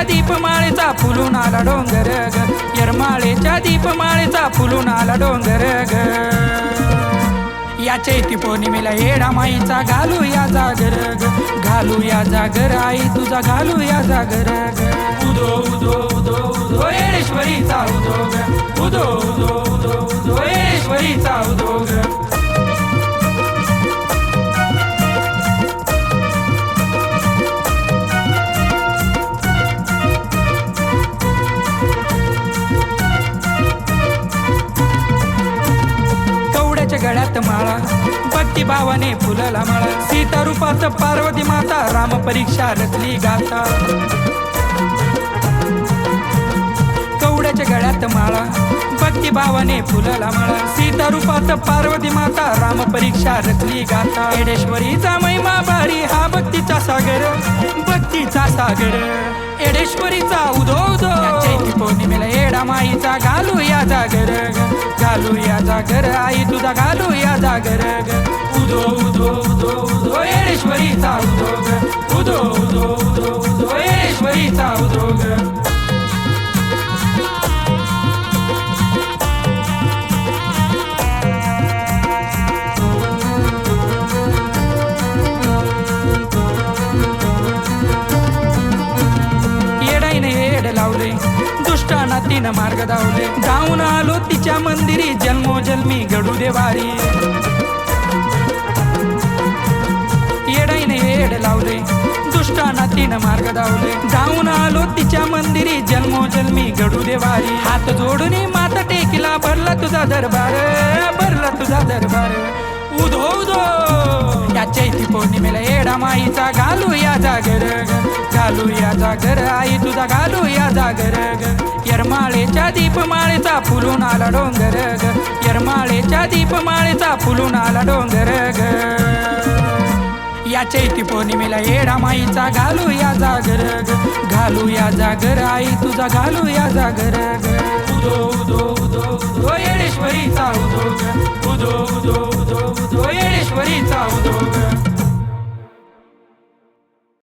येरमाळेच्या दीपमाळेचा फुलून आला डोंगर ग. येरमाळेच्या दीपमाळेचा फुलून आला डोंगर ग. या चैती पौर्णिमेला येडा माईचा घालू या जागर ग. घालू या जागर आई तुझा घालू या जागर ग. उदो उदो उदो उदो येडेश्वरीचा उदो ग. भावाने फुलला माळा. सीता रूपात पार्वती माता राम परीक्षा रचली गाता कवड्याच्या गळ्यात माळा. भक्ती भावाने फुलला माळा. सीता रूपात पार्वती माता राम परीक्षा रचली गाता एडेश्वरीचा महिमा भारी हा भक्तीचा सागर. भक्तीचा सागर. एडेश्वरीचा उदो उदो चैती पौर्णिमेला एडा माईचा घालू या जागर. घालू या जागर आई तुझा घालू या जागर. उदो उदो उदो उदो येडेश्वरीचा उद्योग उदो उदो उदो उदो येडेश्वरीचा उद्योग येडाईने येड लावले दुष्टाना तिनं मार्ग धावले जाऊन आलो तिच्या मंदिरी जन्मोजन्मी घडू देवारी. दुष्टाना तिनं मार्ग धावले. जाऊन आलो तिच्या मंदिरी जन्मोजन्मी घडू देवारी. हात जोडून माता टेकीला भरला तुझा दरबार भरला तुझा दरबार. उधो हो उधो हो. या चैती पौर्णिमेला येडा माईचा घालू या जागर घालू या जागर आई तुझा घालू या जागर यरमाळेच्या दीपमाळेचा फुलून आला डोंगर यरमाळेच्या दीपमाळेचा फुलून आला डोंगर ग. या चैती पौर्णिमेला येडा माईचा घालू या जागर घालू या जागर आई तुझा घालू या जागर उदो उदो उदो उदो येडेश्वरीचा उदो उदो उदो उदो उदो येडेश्वरीचा उदो